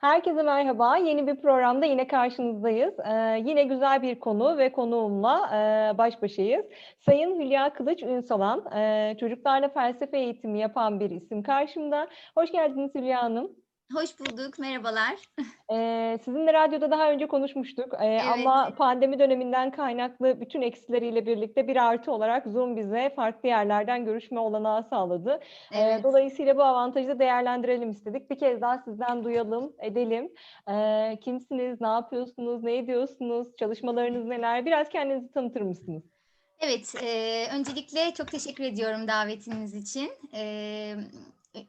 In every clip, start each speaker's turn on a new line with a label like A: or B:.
A: Herkese merhaba. Yeni bir programda yine karşınızdayız. Ee, yine güzel bir konu ve konuğumla e, baş başayız. Sayın Hülya Kılıç Ünsalan, e, çocuklarla felsefe eğitimi yapan bir isim karşımda. Hoş geldiniz Hülya Hanım.
B: Hoş bulduk, merhabalar.
A: Ee, sizinle radyoda daha önce konuşmuştuk Ee, ama pandemi döneminden kaynaklı bütün eksileriyle birlikte bir artı olarak Zoom bize farklı yerlerden görüşme olanağı sağladı. Ee,
B: Evet.
A: dolayısıyla bu avantajı da değerlendirelim istedik. Bir kez daha sizden duyalım, edelim. Ee, kimsiniz, ne yapıyorsunuz, ne ediyorsunuz, çalışmalarınız neler? Biraz kendinizi tanıtır mısınız?
B: Evet, e, öncelikle çok teşekkür ediyorum davetiniz için. E,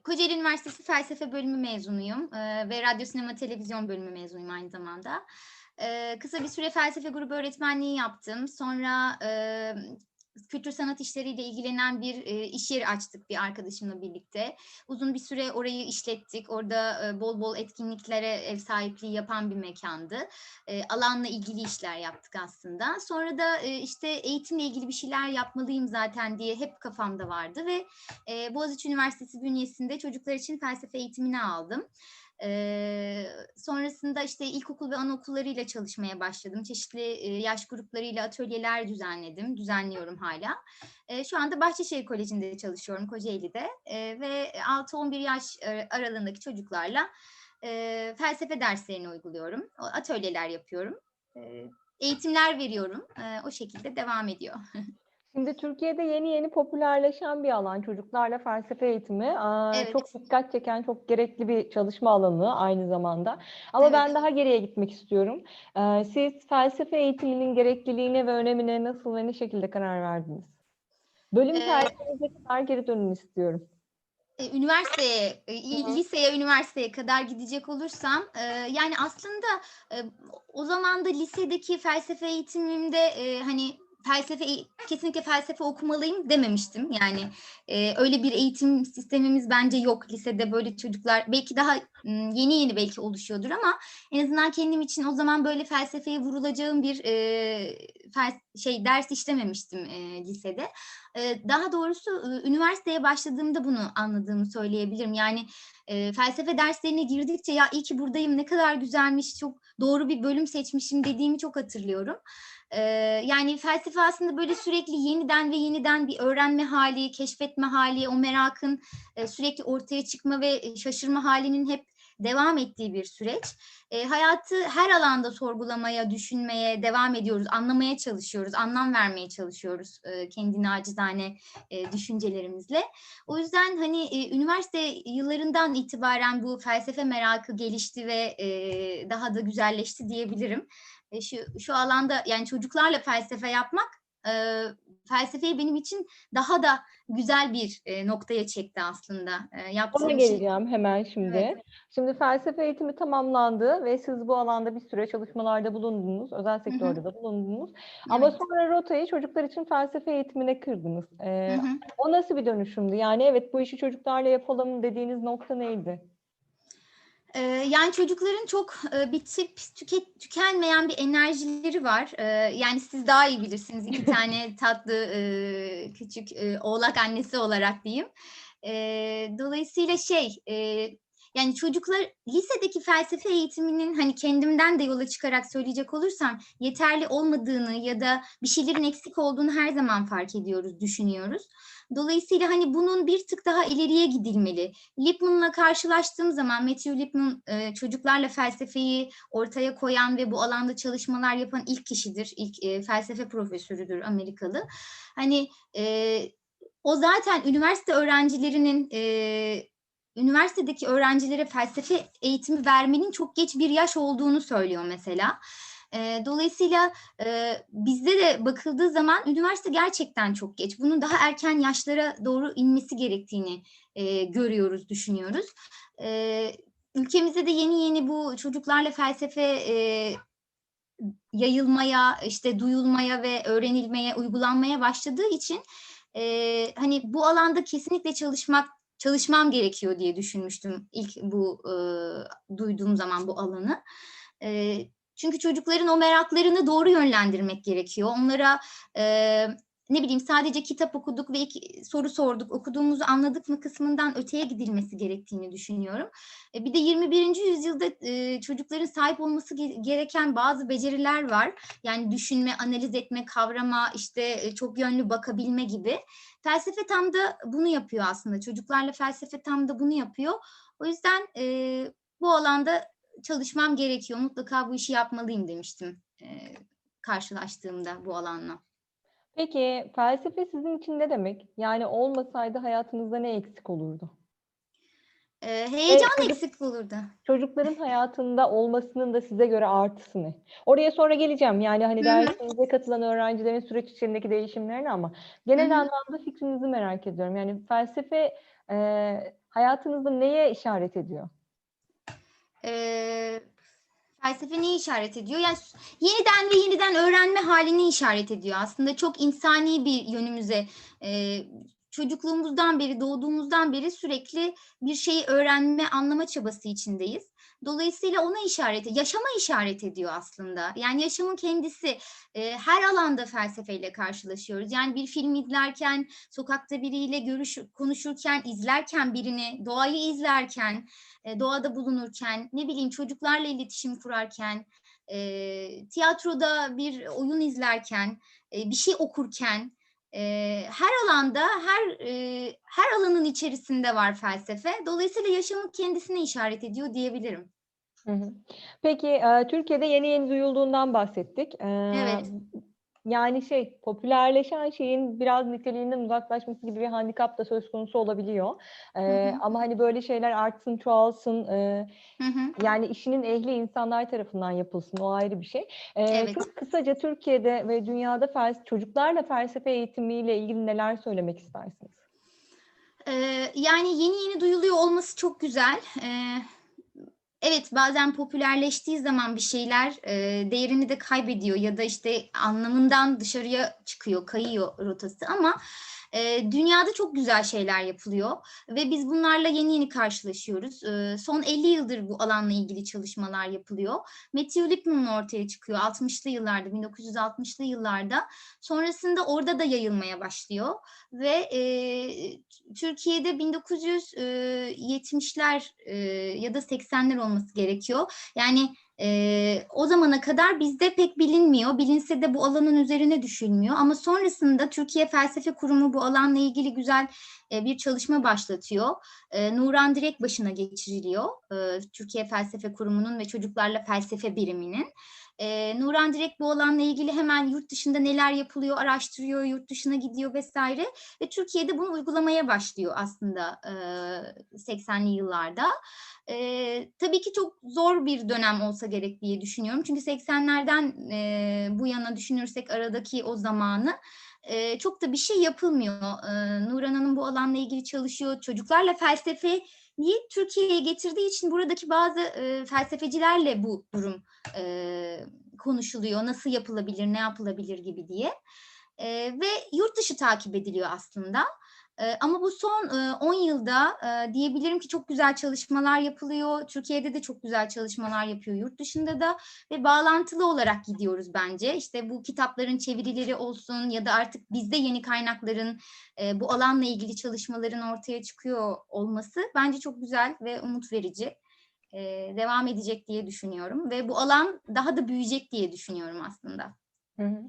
B: Kocaeli Üniversitesi Felsefe Bölümü mezunuyum e, ve Radyo Sinema Televizyon Bölümü mezunuyum aynı zamanda. E, kısa bir süre felsefe grubu öğretmenliği yaptım. Sonra e, kültür sanat işleriyle ilgilenen bir e, iş yeri açtık bir arkadaşımla birlikte. Uzun bir süre orayı işlettik. Orada e, bol bol etkinliklere ev sahipliği yapan bir mekandı. E, alanla ilgili işler yaptık aslında. Sonra da e, işte eğitimle ilgili bir şeyler yapmalıyım zaten diye hep kafamda vardı ve e, Boğaziçi Üniversitesi bünyesinde çocuklar için felsefe eğitimini aldım. Ee, sonrasında işte ilkokul ve anaokullarıyla çalışmaya başladım. Çeşitli e, yaş gruplarıyla atölyeler düzenledim, düzenliyorum hala. E, şu anda Bahçeşehir Koleji'nde çalışıyorum Kocaeli'de e, ve 6-11 yaş aralığındaki çocuklarla e, felsefe derslerini uyguluyorum. Atölyeler yapıyorum. E, eğitimler veriyorum. E, o şekilde devam ediyor.
A: Şimdi Türkiye'de yeni yeni popülerleşen bir alan çocuklarla felsefe eğitimi. Aa,
B: Evet.
A: Çok dikkat çeken, çok gerekli bir çalışma alanı aynı zamanda. Ama ben
B: Evet.
A: daha geriye gitmek istiyorum. Ee, Siz felsefe eğitiminin gerekliliğine ve önemine nasıl ve ne şekilde karar verdiniz? Bölüm
B: Ee,
A: tercihinize kadar geri dönün istiyorum.
B: E, üniversiteye, e, i-
A: Hı hı.
B: liseye, üniversiteye kadar gidecek olursam, e, yani aslında e, o zaman da lisedeki felsefe eğitimimde e, hani felsefe kesinlikle felsefe okumalıyım dememiştim. Yani e, öyle bir eğitim sistemimiz bence yok lisede böyle çocuklar belki daha yeni yeni belki oluşuyordur ama en azından kendim için o zaman böyle felsefeye vurulacağım bir e, fel- şey ders işlememiştim e, lisede. Ee, Daha doğrusu e, üniversiteye başladığımda bunu anladığımı söyleyebilirim. Yani e, felsefe derslerine girdikçe ya iyi ki buradayım ne kadar güzelmiş çok doğru bir bölüm seçmişim dediğimi çok hatırlıyorum. Yani felsefe aslında böyle sürekli yeniden ve yeniden bir öğrenme hali, keşfetme hali, o merakın sürekli ortaya çıkma ve şaşırma halinin hep devam ettiği bir süreç. E, hayatı her alanda sorgulamaya, düşünmeye devam ediyoruz, anlamaya çalışıyoruz, anlam vermeye çalışıyoruz e, kendi nacizane e, düşüncelerimizle. O yüzden hani e, üniversite yıllarından itibaren bu felsefe merakı gelişti ve e, daha da güzelleşti diyebilirim. E, şu şu alanda yani çocuklarla felsefe yapmak e, felsefeyi benim için daha da güzel bir e, noktaya çekti aslında. E, yaptığım
A: Ona
B: şey.
A: geleceğim hemen şimdi.
B: Evet.
A: Şimdi felsefe eğitimi tamamlandı ve siz bu alanda bir süre çalışmalarda bulundunuz, özel sektörde de bulundunuz. Ama
B: Evet.
A: sonra rotayı çocuklar için felsefe eğitimine kırdınız.
B: Hı hı.
A: O nasıl bir dönüşümdü? Yani evet bu işi çocuklarla yapalım dediğiniz nokta neydi?
B: Ee, yani çocukların çok e, bitip tüket, tükenmeyen bir enerjileri var. Ee, yani siz daha iyi bilirsiniz iki tane tatlı e, küçük e, oğlak annesi olarak diyeyim. Ee, dolayısıyla şey e, yani çocuklar lisedeki felsefe eğitiminin hani kendimden de yola çıkarak söyleyecek olursam yeterli olmadığını ya da bir şeylerin eksik olduğunu her zaman fark ediyoruz, düşünüyoruz. Dolayısıyla hani bunun bir tık daha ileriye gidilmeli. Lippmann'la karşılaştığım zaman Matthew Lipman e, çocuklarla felsefeyi ortaya koyan ve bu alanda çalışmalar yapan ilk kişidir. İlk e, felsefe profesörüdür Amerikalı. Hani e, o zaten üniversite öğrencilerinin üniversitedeki öğrencilere felsefe eğitimi vermenin çok geç bir yaş olduğunu söylüyor mesela. E, dolayısıyla e, bizde de bakıldığı zaman üniversite gerçekten çok geç. Bunun daha erken yaşlara doğru inmesi gerektiğini e, görüyoruz, düşünüyoruz. E, ülkemizde de yeni yeni bu çocuklarla felsefe e, yayılmaya, işte duyulmaya ve öğrenilmeye, uygulanmaya başladığı için e, hani bu alanda kesinlikle çalışmak çalışmam gerekiyor diye düşünmüştüm ilk bu e, duyduğum zaman bu alanı. E, çünkü çocukların o meraklarını doğru yönlendirmek gerekiyor. Onlara e, ne bileyim sadece kitap okuduk ve iki, soru sorduk, okuduğumuzu anladık mı kısmından öteye gidilmesi gerektiğini düşünüyorum. E, bir de 21. yüzyılda e, çocukların sahip olması ge- gereken bazı beceriler var. Yani düşünme, analiz etme, kavrama, işte e, çok yönlü bakabilme gibi. Felsefe tam da bunu yapıyor aslında. Çocuklarla felsefe tam da bunu yapıyor. O yüzden bu alanda çalışmam gerekiyor. Mutlaka bu işi yapmalıyım demiştim karşılaştığımda bu alanla.
A: Peki felsefe sizin için ne demek? Yani olmasaydı hayatınızda ne eksik olurdu?
B: E, heyecan
A: çocuk-
B: eksik olurdu.
A: Çocukların hayatında olmasının da size göre artısı ne? Oraya sonra geleceğim. Yani hani
B: Hı hı.
A: dersinize katılan öğrencilerin süreç içindeki değişimlerini ama genel
B: Hı
A: anlamda fikrinizi merak ediyorum. Yani felsefe e, hayatınızda neye işaret ediyor?
B: e, felsefe neyi işaret ediyor? Yani yeniden ve yeniden öğrenme halini işaret ediyor. Aslında çok insani bir yönümüze e, çocukluğumuzdan beri, doğduğumuzdan beri sürekli bir şeyi öğrenme, anlama çabası içindeyiz. Dolayısıyla ona işaret, yaşama işaret ediyor aslında. Yani yaşamın kendisi e, her alanda felsefeyle karşılaşıyoruz. Yani bir film izlerken, sokakta biriyle görüş, konuşurken, izlerken birini, doğayı izlerken, e, doğada bulunurken, ne bileyim çocuklarla iletişim kurarken, e, tiyatroda bir oyun izlerken, e, bir şey okurken, e, her alanda, her e, her alanın içerisinde var felsefe. Dolayısıyla yaşamın kendisine işaret ediyor diyebilirim.
A: Hı hı. Peki Türkiye'de yeni yeni duyulduğundan bahsettik.
B: Evet.
A: Yani şey popülerleşen şeyin biraz niteliğinden uzaklaşması gibi bir handikap da söz konusu olabiliyor. E,
B: hı.
A: ama hani böyle şeyler artsın, çoğalsın, e,
B: Hı hı.
A: yani işinin ehli insanlar tarafından yapılsın o ayrı bir şey. E,
B: Evet.
A: Çok kısaca Türkiye'de ve dünyada fels- çocuklarla felsefe eğitimiyle ilgili neler söylemek istersiniz?
B: Ee, yani yeni yeni duyuluyor olması çok güzel. Ee, evet bazen popülerleştiği zaman bir şeyler e, değerini de kaybediyor ya da işte anlamından dışarıya çıkıyor, kayıyor rotası ama e, dünyada çok güzel şeyler yapılıyor ve biz bunlarla yeni yeni karşılaşıyoruz. Ee, son 50 yıldır bu alanla ilgili çalışmalar yapılıyor. Matthew Lipman ortaya çıkıyor 60'lı yıllarda, 1960'lı yıllarda. Sonrasında orada da yayılmaya başlıyor ve e, Türkiye'de 1970'ler e, ya da 80'ler olması gerekiyor. Yani e, o zamana kadar bizde pek bilinmiyor. Bilinse de bu alanın üzerine düşülmüyor. Ama sonrasında Türkiye Felsefe Kurumu bu alanla ilgili güzel e, bir çalışma başlatıyor. E, Nuran Direk başına geçiriliyor. E, Türkiye Felsefe Kurumu'nun ve Çocuklarla Felsefe Biriminin. E, Nuran Direk bu alanla ilgili hemen yurt dışında neler yapılıyor araştırıyor, yurt dışına gidiyor vesaire ve Türkiye'de bunu uygulamaya başlıyor aslında e, 80'li yıllarda. Tabii ki çok zor bir dönem olsa gerek diye düşünüyorum. Çünkü 80'lerden e, bu yana düşünürsek aradaki o zamanı çok da bir şey yapılmıyor. E, Nuran Hanım bu alanla ilgili çalışıyor. Çocuklarla felsefeyi Türkiye'ye getirdiği için buradaki bazı e, felsefecilerle bu durum e, konuşuluyor. Nasıl yapılabilir, ne yapılabilir gibi diye. E, ve yurt dışı takip ediliyor aslında. E, ama bu son e, 10 yılda e, diyebilirim ki çok güzel çalışmalar yapılıyor. Türkiye'de de çok güzel çalışmalar yapıyor yurt dışında da ve bağlantılı olarak gidiyoruz bence. İşte bu kitapların çevirileri olsun ya da artık bizde yeni kaynakların e, bu alanla ilgili çalışmaların ortaya çıkıyor olması bence çok güzel ve umut verici. E, devam edecek diye düşünüyorum ve bu alan daha da büyüyecek diye düşünüyorum aslında.
A: Hı hı.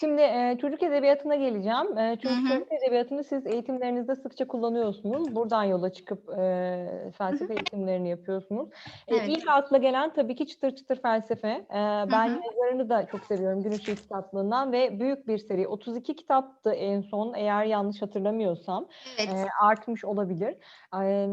A: Şimdi e, çocuk edebiyatına geleceğim. E, çocuk
B: Hı hı.
A: çocuk edebiyatını siz eğitimlerinizde sıkça kullanıyorsunuz. Buradan yola çıkıp e, felsefe eğitimlerini yapıyorsunuz. E,
B: Evet.
A: ilk akla gelen tabii ki çıtır çıtır felsefe. E, ben
B: hı.
A: yazarını da çok seviyorum Gün Işığı kitaplığından ve büyük bir seri. 32 kitaptı en son eğer yanlış hatırlamıyorsam.
B: Evet.
A: E, artmış olabilir. E,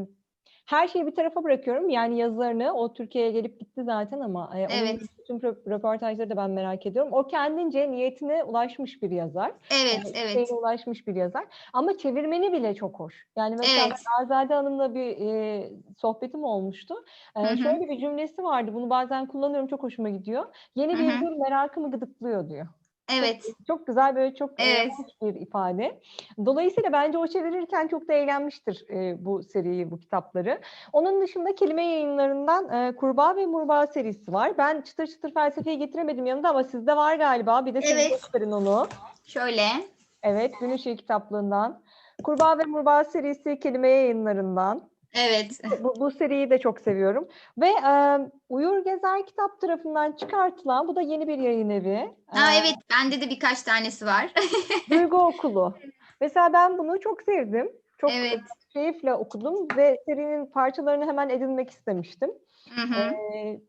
A: her şeyi bir tarafa bırakıyorum. Yani yazarını, o Türkiye'ye gelip gitti zaten ama e, onun
B: Evet.
A: Rö- röportajları da ben merak ediyorum. O kendince niyetine ulaşmış bir yazar.
B: Evet,
A: Yani
B: evet.
A: ulaşmış bir yazar. Ama çevirmeni bile çok hoş. Yani mesela
B: Evet.
A: Azade Hanım'la bir e, sohbetim olmuştu. E, şöyle bir cümlesi vardı. Bunu bazen kullanıyorum. Çok hoşuma gidiyor. Yeni bir merakımı gıdıklıyor diyor.
B: Evet.
A: Çok güzel böyle çok
B: Evet.
A: bir ifade. Dolayısıyla bence o çevirirken çok da eğlenmiştir e, bu seriyi, bu kitapları. Onun dışında kelime yayınlarından e, Kurbağa ve Murbağa serisi var. Ben çıtır çıtır felsefeyi getiremedim yanında ama sizde var galiba. Bir de siz
B: Evet.
A: gösterin onu.
B: Şöyle.
A: Evet, Gün Işığı kitaplığından. Kurbağa ve Murbağa serisi kelime yayınlarından.
B: Evet.
A: Bu, bu seriyi de çok seviyorum. Ve e, Uyur Gezer kitap tarafından çıkartılan, bu da yeni bir yayın evi.
B: Aa,
A: E,
B: evet bende de birkaç tanesi var.
A: Duygu Okulu. Mesela ben bunu çok sevdim. Çok
B: Evet.
A: keyifle okudum ve serinin parçalarını hemen edinmek istemiştim.
B: Hı hı.
A: Ee,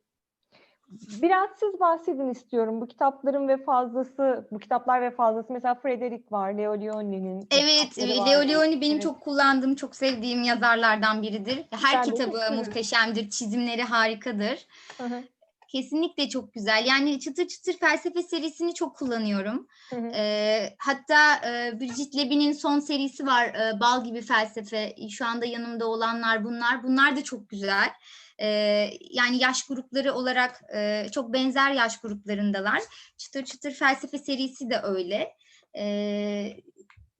A: biraz siz bahsedin istiyorum. Bu kitapların ve fazlası, bu kitaplar ve fazlası mesela Frederick var, Leo Leone'nin
B: Evet. Leo Leone benim
A: Evet.
B: çok kullandığım, çok sevdiğim yazarlardan biridir. Her
A: çok
B: kitabı muhteşemdir, çizimleri harikadır.
A: Hı hı,
B: Kesinlikle çok güzel. Yani çıtır çıtır felsefe serisini çok kullanıyorum.
A: hı hı.
B: Ee, hatta e, Bridget Leby'nin son serisi var, e, Bal gibi felsefe. Şu anda yanımda olanlar bunlar. Bunlar da çok güzel. Ee, yani yaş grupları olarak e, çok benzer yaş gruplarındalar. Çıtır çıtır felsefe serisi de öyle. Ee,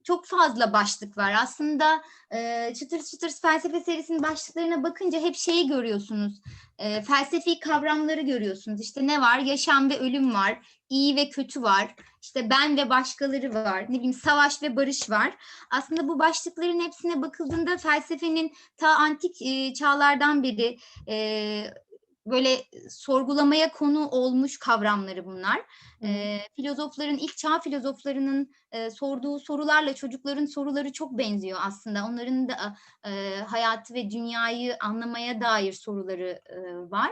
B: çok fazla başlık var. Aslında e, çıtır çıtır felsefe serisinin başlıklarına bakınca hep şeyi görüyorsunuz. E, felsefi kavramları görüyorsunuz. İşte ne var? Yaşam ve ölüm var. iyi ve kötü var. İşte ben ve başkaları var. Ne bileyim savaş ve barış var. Aslında bu başlıkların hepsine bakıldığında felsefenin ta antik e, çağlardan beri e, böyle sorgulamaya konu olmuş kavramları bunlar. E, filozofların, ilk çağ filozoflarının e, sorduğu sorularla çocukların soruları çok benziyor aslında. Onların da e, hayatı ve dünyayı anlamaya dair soruları e, var.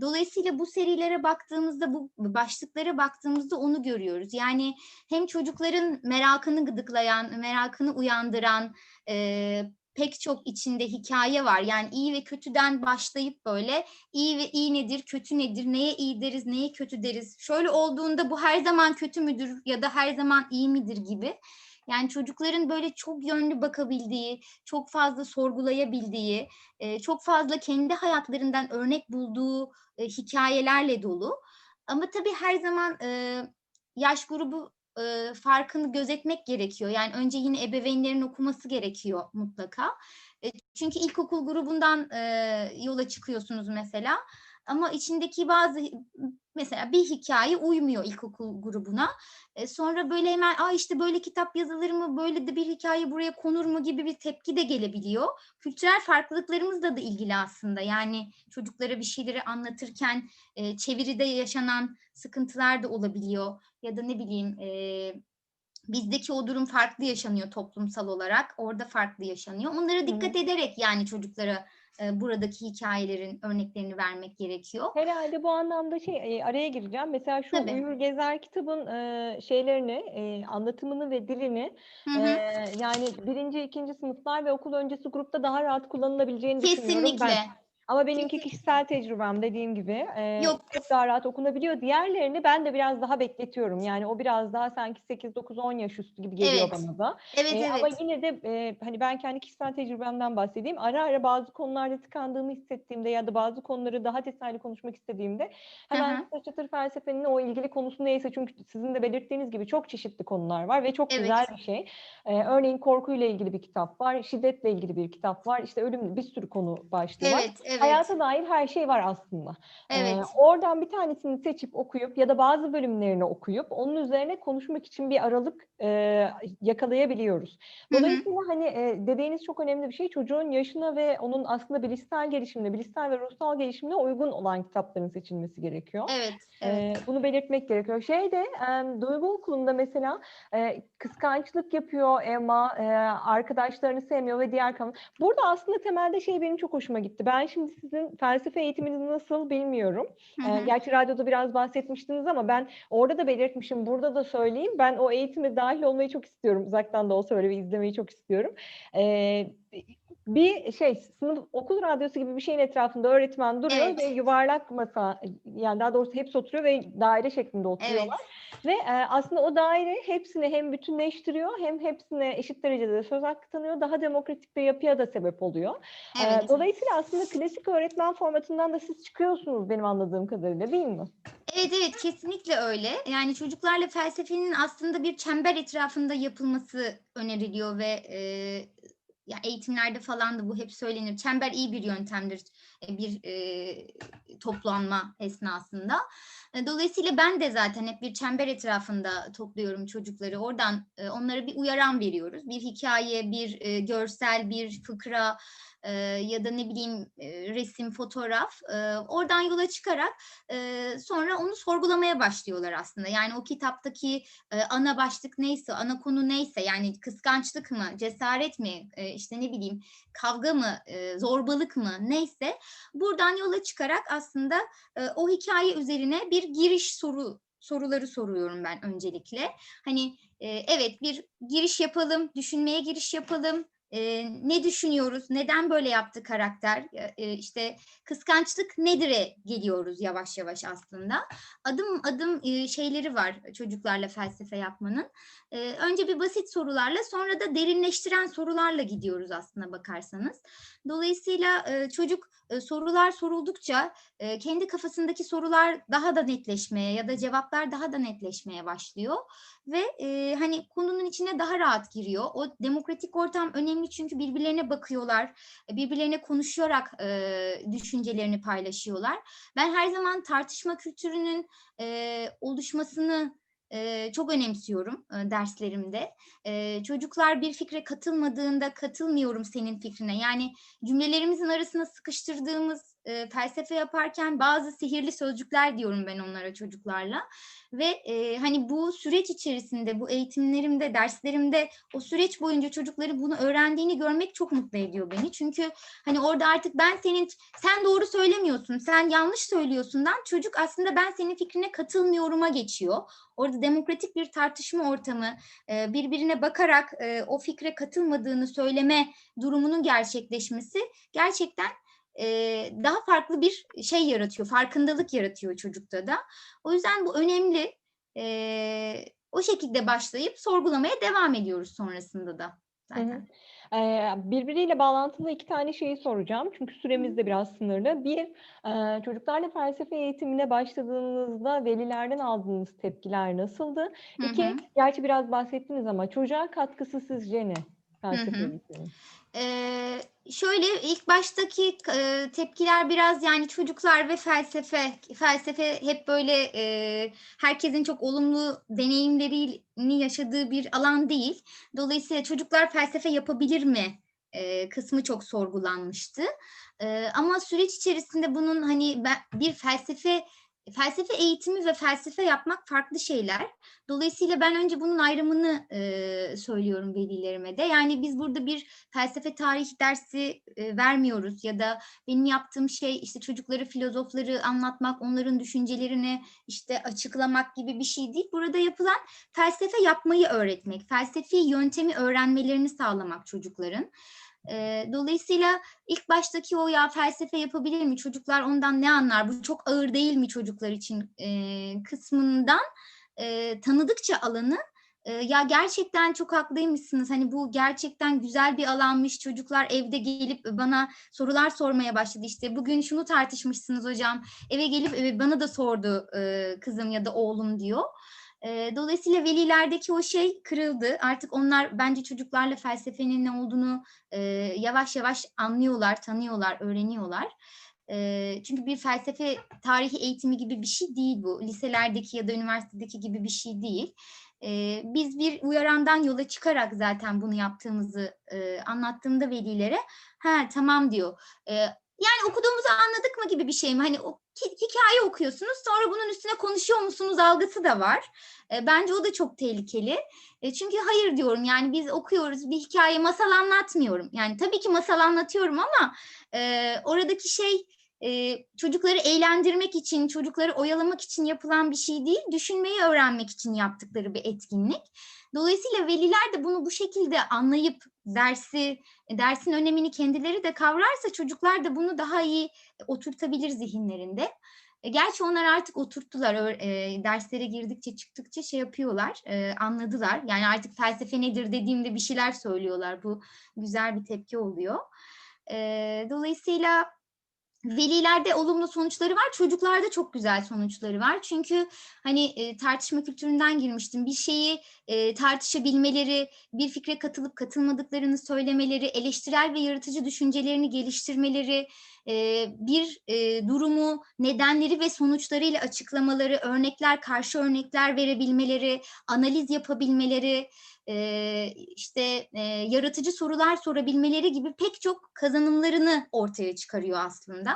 B: Dolayısıyla bu serilere baktığımızda, bu başlıklara baktığımızda onu görüyoruz. Yani hem çocukların merakını gıdıklayan, merakını uyandıran e, pek çok içinde hikaye var. Yani iyi ve kötüden başlayıp böyle iyi ve iyi nedir, kötü nedir, neye iyi deriz, neye kötü deriz. Şöyle olduğunda bu her zaman kötü müdür ya da her zaman iyi midir gibi. Yani çocukların böyle çok yönlü bakabildiği, çok fazla sorgulayabildiği, e, çok fazla kendi hayatlarından örnek bulduğu e, hikayelerle dolu. Ama tabii her zaman e, yaş grubu e, farkını gözetmek gerekiyor. Yani önce yine ebeveynlerin okuması gerekiyor mutlaka. E, çünkü ilkokul grubundan e, yola çıkıyorsunuz mesela. Ama içindeki bazı mesela bir hikaye uymuyor ilkokul grubuna. E, sonra böyle hemen Aa işte böyle kitap yazılır mı, böyle de bir hikaye buraya konur mu gibi bir tepki de gelebiliyor. Kültürel farklılıklarımızla da ilgili aslında. Yani çocuklara bir şeyleri anlatırken e, çeviride yaşanan sıkıntılar da olabiliyor. Ya da ne bileyim e, bizdeki o durum farklı yaşanıyor toplumsal olarak. Orada farklı yaşanıyor. Onlara dikkat ederek yani çocuklara e, buradaki hikayelerin örneklerini vermek gerekiyor.
A: Herhalde bu anlamda şey e, araya gireceğim. Mesela şu
B: Tabii.
A: Uyur Gezer kitabın e, şeylerini, e, anlatımını ve dilini
B: Hı hı.
A: e, yani birinci, ikinci sınıflar ve okul öncesi grupta daha rahat kullanılabileceğini düşünüyorum
B: Kesinlikle.
A: Ama benimki kişisel tecrübem dediğim gibi e,
B: Yok.
A: çok daha rahat okunabiliyor. Diğerlerini ben de biraz daha bekletiyorum. Yani o biraz daha sanki 8, 9, 10 yaş üstü gibi geliyor
B: Evet.
A: bana da.
B: Evet
A: E,
B: evet.
A: Ama yine de e, hani ben kendi kişisel tecrübemden bahsedeyim. Ara ara bazı konularda tıkandığımı hissettiğimde ya da bazı konuları daha detaylı konuşmak istediğimde hemen çıtır çıtır felsefenin o ilgili konusu neyse çünkü sizin de belirttiğiniz gibi çok çeşitli konular var ve çok
B: Evet.
A: güzel bir şey. E, örneğin korkuyla ilgili bir kitap var, şiddetle ilgili bir kitap var, işte ölüm bir sürü konu başlığı var.
B: Evet evet.
A: Hayata dair her şey var aslında. Ee,
B: Evet.
A: oradan bir tanesini seçip okuyup ya da bazı bölümlerini okuyup onun üzerine konuşmak için bir aralık e, yakalayabiliyoruz. Dolayısıyla hani e, dediğiniz çok önemli bir şey çocuğun yaşına ve onun aslında bilişsel gelişimine, bilişsel ve ruhsal gelişimine uygun olan kitapların seçilmesi gerekiyor.
B: Evet. Evet.
A: Ee, bunu belirtmek gerekiyor. Şeyde e, Duygu Okulu'nda mesela e, kıskançlık yapıyor Emma, e, arkadaşlarını sevmiyor ve diğer konu. Burada aslında temelde şey benim çok hoşuma gitti. Ben şimdi sizin felsefe eğitiminiz nasıl bilmiyorum.
B: Hı
A: Ee,
B: hı.
A: gerçi radyoda biraz bahsetmiştiniz ama ben orada da belirtmişim, burada da söyleyeyim. Ben o eğitime dahil olmayı çok istiyorum. Uzaktan da olsa öyle bir izlemeyi çok istiyorum. Ee, bir şey sınıf okul radyosu gibi bir şeyin etrafında öğretmen duruyor
B: Evet.
A: ve yuvarlak masa yani daha doğrusu hepsi oturuyor ve daire şeklinde
B: Evet.
A: oturuyorlar. Ve e, aslında o daire hepsini hem bütünleştiriyor hem hepsine eşit derecede söz hakkı tanıyor. Daha demokratik bir yapıya da sebep oluyor. Ee,
B: Evet.
A: Dolayısıyla aslında klasik öğretmen formatından da siz çıkıyorsunuz benim anladığım kadarıyla değil mi?
B: Evet evet kesinlikle öyle. Yani çocuklarla felsefenin aslında bir çember etrafında yapılması öneriliyor ve e, ya eğitimlerde falan da bu hep söylenir. Çember iyi bir yöntemdir e, bir e, toplanma esnasında. E, Dolayısıyla ben de zaten hep bir çember etrafında topluyorum çocukları. Oradan e, onlara bir uyaran veriyoruz. Bir hikaye, bir e, görsel, bir fıkra e, ya da ne bileyim e, resim, fotoğraf. E, oradan yola çıkarak e, sonra onu sorgulamaya başlıyorlar aslında. Yani o kitaptaki e, ana başlık neyse, ana konu neyse yani kıskançlık mı, cesaret mi, e, işte ne bileyim kavga mı, e, zorbalık mı neyse buradan yola çıkarak aslında e, o hikaye üzerine bir giriş soru soruları soruyorum ben öncelikle. Hani e, evet bir giriş yapalım, düşünmeye giriş yapalım. E, ne düşünüyoruz? Neden böyle yaptı karakter? E, işte kıskançlık nedir'e geliyoruz yavaş yavaş aslında. Adım adım e, şeyleri var çocuklarla felsefe yapmanın. E, önce bir basit sorularla sonra da derinleştiren sorularla gidiyoruz aslında bakarsanız. Dolayısıyla e, çocuk e, sorular soruldukça e, kendi kafasındaki sorular daha da netleşmeye ya da cevaplar daha da netleşmeye başlıyor ve e, hani konunun içine daha rahat giriyor. O demokratik ortam önemli çünkü birbirlerine bakıyorlar, birbirlerine konuşarak e, düşüncelerini paylaşıyorlar. Ben her zaman tartışma kültürünün e, oluşmasını e, çok önemsiyorum e, derslerimde. E, çocuklar bir fikre katılmadığında katılmıyorum senin fikrine. Yani cümlelerimizin arasına sıkıştırdığımız e, felsefe yaparken bazı sihirli sözcükler diyorum ben onlara çocuklarla. Ve e, hani bu süreç içerisinde, bu eğitimlerimde, derslerimde o süreç boyunca çocukları bunu öğrendiğini görmek çok mutlu ediyor beni. Çünkü hani orada artık ben senin, sen doğru söylemiyorsun, sen yanlış söylüyorsundan çocuk aslında ben senin fikrine katılmıyorum'a geçiyor. Orada demokratik bir tartışma ortamı, e, birbirine bakarak e, o fikre katılmadığını söyleme durumunun gerçekleşmesi gerçekten e, daha farklı bir şey yaratıyor, farkındalık yaratıyor çocukta da. O yüzden bu önemli. E, o şekilde başlayıp sorgulamaya devam ediyoruz sonrasında da zaten.
A: Eee, birbiriyle bağlantılı iki tane şeyi soracağım. Çünkü süremiz de biraz sınırlı. Bir, eee, çocuklarla felsefe eğitimine başladığınızda velilerden aldığınız tepkiler nasıldı?
B: Hı
A: İki,
B: hı.
A: gerçi biraz bahsettiniz ama çocuğa katkısı sizce ne? Felsefe
B: hı.
A: eğitiminin.
B: Ee, şöyle ilk baştaki e, tepkiler biraz yani çocuklar ve felsefe felsefe hep böyle e, herkesin çok olumlu deneyimlerini yaşadığı bir alan değil. Dolayısıyla çocuklar felsefe yapabilir mi e, kısmı çok sorgulanmıştı. E, ama süreç içerisinde bunun hani ben, bir felsefe felsefe eğitimi ve felsefe yapmak farklı şeyler. Dolayısıyla ben önce bunun ayrımını e, söylüyorum velilerime de. Yani biz burada bir felsefe tarihi dersi e, vermiyoruz ya da benim yaptığım şey işte çocukları filozofları anlatmak, onların düşüncelerini işte açıklamak gibi bir şey değil. Burada yapılan felsefe yapmayı öğretmek, felsefi yöntemi öğrenmelerini sağlamak çocukların. E, dolayısıyla ilk baştaki o ya felsefe yapabilir mi? Çocuklar ondan ne anlar? Bu çok ağır değil mi çocuklar için e, kısmından? E, tanıdıkça alanı e, ya gerçekten çok haklıymışsınız. Hani bu gerçekten güzel bir alanmış. Çocuklar evde gelip bana sorular sormaya başladı. İşte bugün şunu tartışmışsınız hocam. Eve gelip bana da sordu e, kızım ya da oğlum diyor. Dolayısıyla velilerdeki o şey kırıldı. Artık onlar bence çocuklarla felsefenin ne olduğunu yavaş yavaş anlıyorlar, tanıyorlar, öğreniyorlar. Çünkü bir felsefe tarihi eğitimi gibi bir şey değil bu. Liselerdeki ya da üniversitedeki gibi bir şey değil. Biz bir uyarandan yola çıkarak zaten bunu yaptığımızı anlattığımda velilere ha tamam diyor. Yani okuduğumuzu anladık mı gibi bir şey mi? Hani o hikaye okuyorsunuz sonra bunun üstüne konuşuyor musunuz algısı da var. E, bence o da çok tehlikeli. E, çünkü hayır diyorum yani biz okuyoruz bir hikaye masal anlatmıyorum. Yani tabii ki masal anlatıyorum ama e, oradaki şey e, çocukları eğlendirmek için, çocukları oyalamak için yapılan bir şey değil, düşünmeyi öğrenmek için yaptıkları bir etkinlik. Dolayısıyla veliler de bunu bu şekilde anlayıp dersi, dersin önemini kendileri de kavrarsa çocuklar da bunu daha iyi oturtabilir zihinlerinde. E, gerçi onlar artık oturttular, e, derslere girdikçe çıktıkça şey yapıyorlar, e, anladılar. Yani artık felsefe nedir dediğimde bir şeyler söylüyorlar. Bu güzel bir tepki oluyor. E, dolayısıyla velilerde olumlu sonuçları var, çocuklarda çok güzel sonuçları var. Çünkü hani e, tartışma kültüründen girmiştim. Bir şeyi e, tartışabilmeleri, bir fikre katılıp katılmadıklarını söylemeleri, eleştirel ve yaratıcı düşüncelerini geliştirmeleri, bir durumu nedenleri ve sonuçlarıyla açıklamaları, örnekler, karşı örnekler verebilmeleri, analiz yapabilmeleri, işte yaratıcı sorular sorabilmeleri gibi pek çok kazanımlarını ortaya çıkarıyor aslında.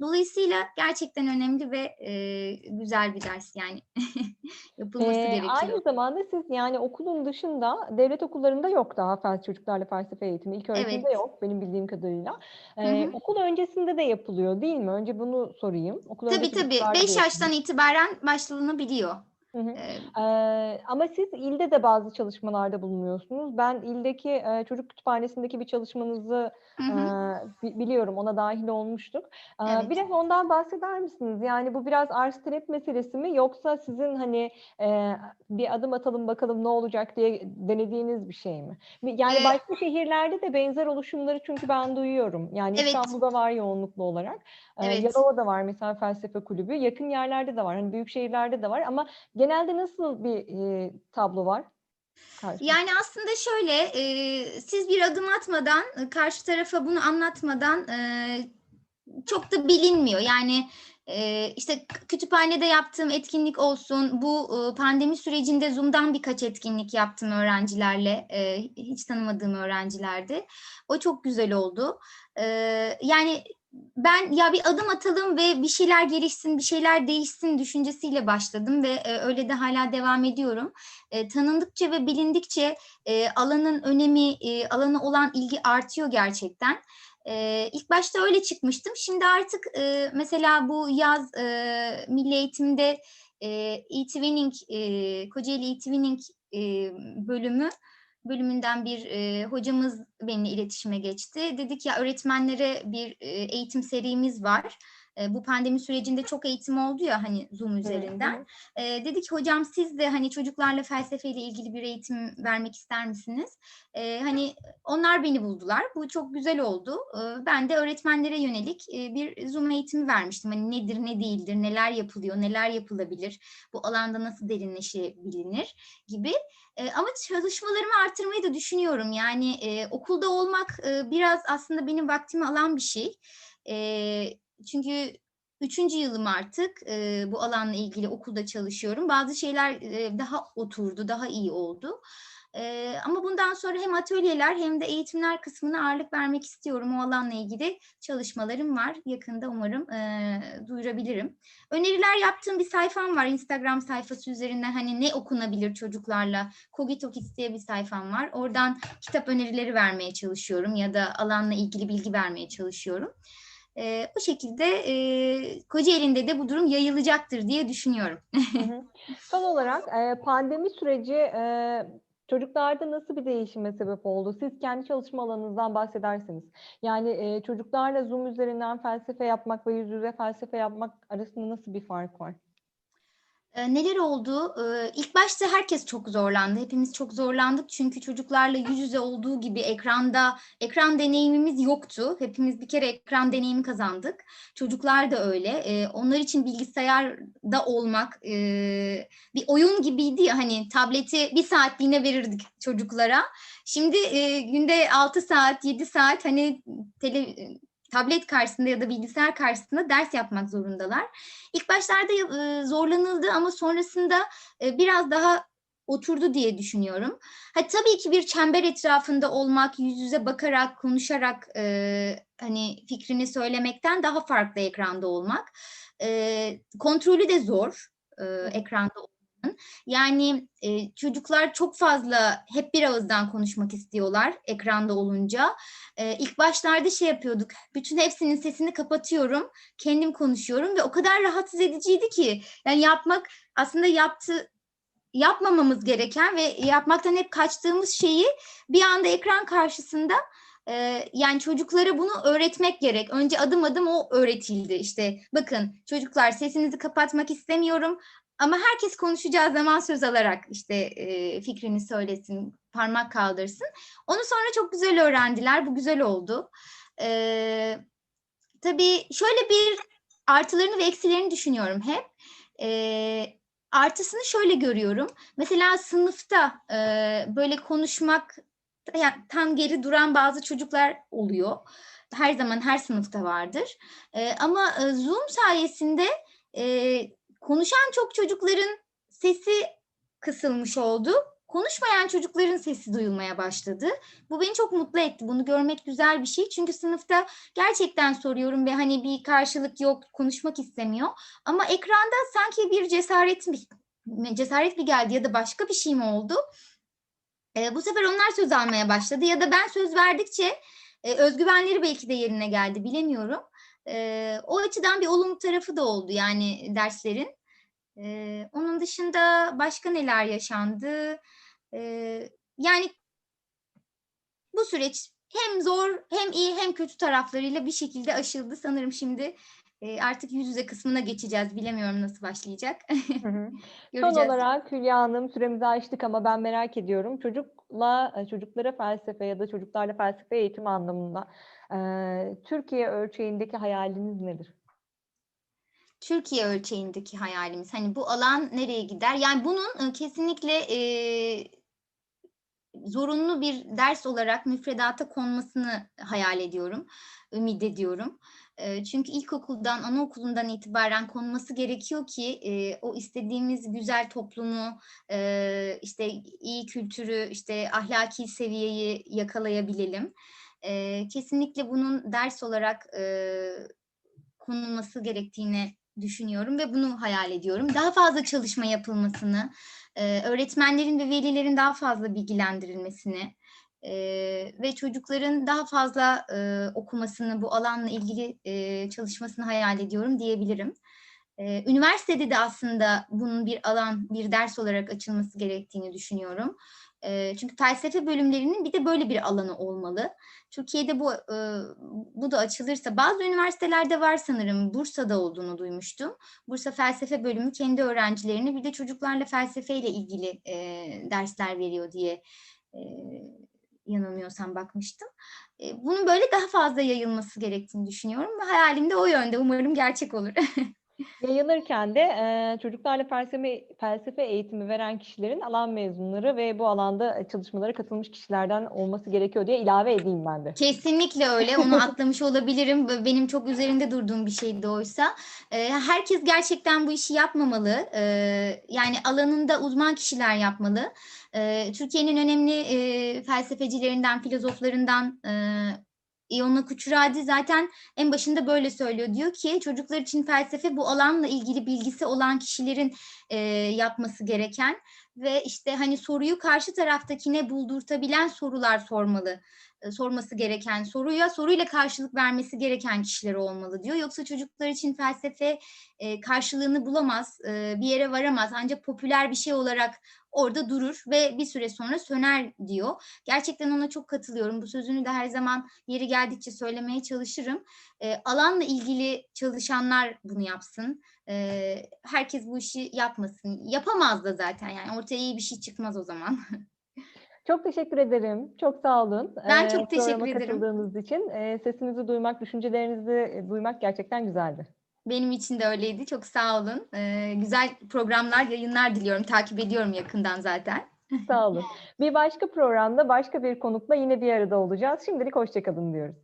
B: Dolayısıyla gerçekten önemli ve e, güzel bir ders yani yapılması
A: Ee,
B: gerekiyor.
A: aynı zamanda siz yani okulun dışında devlet okullarında yok daha fel çocuklarla felsefe eğitimi. İlk öğretimde
B: Evet.
A: yok benim bildiğim kadarıyla.
B: Hı
A: Ee,
B: hı.
A: okul öncesinde de yapılıyor değil mi? Önce bunu sorayım. Okul
B: Tabii tabii
A: çocuklarda da
B: 5 yaştan itibaren başlanabiliyor.
A: Hı hı.
B: Ee,
A: Ee, ama siz ilde de bazı çalışmalarda bulunuyorsunuz. Ben ildeki e, çocuk kütüphanesindeki bir çalışmanızı
B: hı
A: e,
B: hı.
A: bi- biliyorum. Ona dahil olmuştuk. Ee,
B: Evet.
A: biraz ondan bahseder misiniz? Yani bu biraz arz talep meselesi mi yoksa sizin hani e, bir adım atalım bakalım ne olacak diye denediğiniz bir şey mi? Yani
B: Ee,
A: başka şehirlerde de benzer oluşumları çünkü ben duyuyorum. Yani
B: Evet.
A: İstanbul'da var yoğunluklu olarak.
B: Evet.
A: Yalova'da var mesela felsefe kulübü. Yakın yerlerde de var. Hani büyük şehirlerde de var ama genelde nasıl bir e, tablo var? karşınızda?
B: Yani aslında şöyle, e, siz bir adım atmadan, karşı tarafa bunu anlatmadan e, çok da bilinmiyor. Yani işte kütüphanede yaptığım etkinlik olsun, bu pandemi sürecinde Zoom'dan birkaç etkinlik yaptım öğrencilerle, hiç tanımadığım öğrencilerdi. O çok güzel oldu. Yani ben ya bir adım atalım ve bir şeyler gelişsin, bir şeyler değişsin düşüncesiyle başladım ve e, öyle de hala devam ediyorum. E, tanındıkça ve bilindikçe e, alanın önemi, e, alana olan ilgi artıyor gerçekten. E, ilk başta öyle çıkmıştım. Şimdi artık e, mesela bu yaz e, milli eğitimde e, e-twinning, e, Kocaeli e-twinning e, bölümü bölümünden bir e, hocamız benimle iletişime geçti. Dedik ya öğretmenlere bir e, eğitim serimiz var. E, bu pandemi sürecinde çok eğitim oldu ya hani Zoom üzerinden.
A: hı.
B: E, dedi ki hocam siz de hani çocuklarla felsefeyle ilgili bir eğitim vermek ister misiniz? E, hani onlar beni buldular. Bu çok güzel oldu. E, ben de öğretmenlere yönelik e, bir Zoom eğitimi vermiştim. Hani nedir, ne değildir, neler yapılıyor, neler yapılabilir, bu alanda nasıl derinleşebilir gibi. E, ama çalışmalarımı artırmayı da düşünüyorum. Yani e, okulda olmak e, biraz aslında benim vaktimi alan bir şey. E, çünkü üçüncü yılım artık e, bu alanla ilgili okulda çalışıyorum. Bazı şeyler e, daha oturdu, daha iyi oldu. E, ama bundan sonra hem atölyeler hem de eğitimler kısmına ağırlık vermek istiyorum. O alanla ilgili çalışmalarım var. Yakında umarım e, duyurabilirim. Öneriler yaptığım bir sayfam var Instagram sayfası üzerinden. Hani ne okunabilir çocuklarla? Kogito Kids diye bir sayfam var. Oradan kitap önerileri vermeye çalışıyorum ya da alanla ilgili bilgi vermeye çalışıyorum. E, o şekilde e, Kocaeli'nde de bu durum yayılacaktır diye düşünüyorum.
A: Son olarak e, pandemi süreci e, çocuklarda nasıl bir değişime sebep oldu? Siz kendi çalışma alanınızdan bahsederseniz. Yani e, çocuklarla Zoom üzerinden felsefe yapmak ve yüz yüze felsefe yapmak arasında nasıl bir fark var?
B: E, neler oldu? E, ilk başta herkes çok zorlandı. Hepimiz çok zorlandık çünkü çocuklarla yüz yüze olduğu gibi ekranda ekran deneyimimiz yoktu. Hepimiz bir kere ekran deneyimi kazandık. Çocuklar da öyle. E, onlar için bilgisayarda olmak e, bir oyun gibiydi hani tableti bir saatliğine verirdik çocuklara. Şimdi e, günde 6 saat, 7 saat hani tele, tablet karşısında ya da bilgisayar karşısında ders yapmak zorundalar. İlk başlarda e, zorlanıldı ama sonrasında e, biraz daha oturdu diye düşünüyorum. Ha, tabii ki bir çember etrafında olmak, yüz yüze bakarak, konuşarak e, hani fikrini söylemekten daha farklı ekranda olmak. E, kontrolü de zor e, ekranda olmanın. Yani e, çocuklar çok fazla hep bir ağızdan konuşmak istiyorlar ekranda olunca. E, ilk başlarda şey yapıyorduk, bütün hepsinin sesini kapatıyorum kendim konuşuyorum ve o kadar rahatsız ediciydi ki yani yapmak aslında yaptı yapmamamız gereken ve yapmaktan hep kaçtığımız şeyi bir anda ekran karşısında e, yani çocuklara bunu öğretmek gerek. Önce adım adım o öğretildi. İşte bakın çocuklar sesinizi kapatmak istemiyorum ama herkes konuşacağı zaman söz alarak işte e, fikrini söylesin, parmak kaldırsın. Onu sonra çok güzel öğrendiler. Bu güzel oldu. Eee tabii şöyle bir artılarını ve eksilerini düşünüyorum hep. Ee, artısını şöyle görüyorum. Mesela sınıfta e, böyle konuşmak yani tam geri duran bazı çocuklar oluyor. Her zaman her sınıfta vardır. Ee, ama e, Zoom sayesinde e, konuşan çok çocukların sesi kısılmış oldu. Konuşmayan çocukların sesi duyulmaya başladı. Bu beni çok mutlu etti. Bunu görmek güzel bir şey. Çünkü sınıfta gerçekten soruyorum ve hani bir karşılık yok, konuşmak istemiyor. Ama ekranda sanki bir cesaret mi, cesaret mi geldi ya da başka bir şey mi oldu? Ee, bu sefer onlar söz almaya başladı ya da ben söz verdikçe e, özgüvenleri belki de yerine geldi bilemiyorum. Ee, o açıdan bir olumlu tarafı da oldu yani derslerin. Ee, onun dışında başka neler yaşandı? Ee, yani bu süreç hem zor hem iyi hem kötü taraflarıyla bir şekilde aşıldı. Sanırım şimdi e, artık yüz yüze kısmına geçeceğiz. Bilemiyorum nasıl başlayacak.
A: Hı hı. Son olarak Hülya Hanım süremizi açtık ama ben merak ediyorum. Çocukla e, çocuklara felsefe ya da çocuklarla felsefe eğitimi anlamında e, Türkiye ölçeğindeki hayaliniz nedir?
B: Türkiye ölçeğindeki hayalimiz. Hani bu alan nereye gider? Yani bunun e, kesinlikle e, zorunlu bir ders olarak müfredata konmasını hayal ediyorum, ümit ediyorum. Çünkü ilkokuldan, anaokulundan itibaren konması gerekiyor ki e, o istediğimiz güzel toplumu, e, işte iyi kültürü, işte ahlaki seviyeyi yakalayabilelim. E, kesinlikle bunun ders olarak e, konulması gerektiğini düşünüyorum ve bunu hayal ediyorum. Daha fazla çalışma yapılmasını, öğretmenlerin ve velilerin daha fazla bilgilendirilmesini e, ve çocukların daha fazla e, okumasını, bu alanla ilgili e, çalışmasını hayal ediyorum diyebilirim. E, üniversitede de aslında bunun bir alan, bir ders olarak açılması gerektiğini düşünüyorum. E, çünkü felsefe bölümlerinin bir de böyle bir alanı olmalı. Türkiye'de bu e, bu da açılırsa bazı üniversitelerde var sanırım Bursa'da olduğunu duymuştum. Bursa Felsefe Bölümü kendi öğrencilerine bir de çocuklarla felsefeyle ilgili e, dersler veriyor diye e, yanılmıyorsam bakmıştım. E, bunun böyle daha fazla yayılması gerektiğini düşünüyorum ve hayalim de o yönde. Umarım gerçek olur.
A: Yayılırken de e, çocuklarla felsefe, felsefe eğitimi veren kişilerin alan mezunları ve bu alanda çalışmalara katılmış kişilerden olması gerekiyor diye ilave edeyim ben de.
B: Kesinlikle öyle. Onu atlamış olabilirim. Benim çok üzerinde durduğum bir şeydi oysa. Ee, herkes gerçekten bu işi yapmamalı. Ee, yani alanında uzman kişiler yapmalı. Ee, Türkiye'nin önemli e, felsefecilerinden, filozoflarından e, İona Kuchuradi zaten en başında böyle söylüyor. Diyor ki çocuklar için felsefe bu alanla ilgili bilgisi olan kişilerin e, yapması gereken ve işte hani soruyu karşı taraftakine buldurtabilen sorular sormalı e, sorması gereken soruya soruyla karşılık vermesi gereken kişiler olmalı diyor. Yoksa çocuklar için felsefe e, karşılığını bulamaz, e, bir yere varamaz. Ancak popüler bir şey olarak orada durur ve bir süre sonra söner diyor. Gerçekten ona çok katılıyorum. Bu sözünü de her zaman yeri geldikçe söylemeye çalışırım. E, alanla ilgili çalışanlar bunu yapsın. E, herkes bu işi yapmasın. Yapamaz da zaten yani ortaya iyi bir şey çıkmaz o zaman.
A: Çok teşekkür ederim. Çok sağ olun.
B: Ben
A: e,
B: çok teşekkür
A: programa
B: ederim.
A: katıldığınız için. Sesinizi duymak, düşüncelerinizi duymak gerçekten güzeldi.
B: Benim için de öyleydi. Çok sağ olun. E, güzel programlar, yayınlar diliyorum. Takip ediyorum yakından zaten.
A: Sağ olun. Bir başka programda başka bir konukla yine bir arada olacağız. Şimdilik hoşçakalın diyoruz.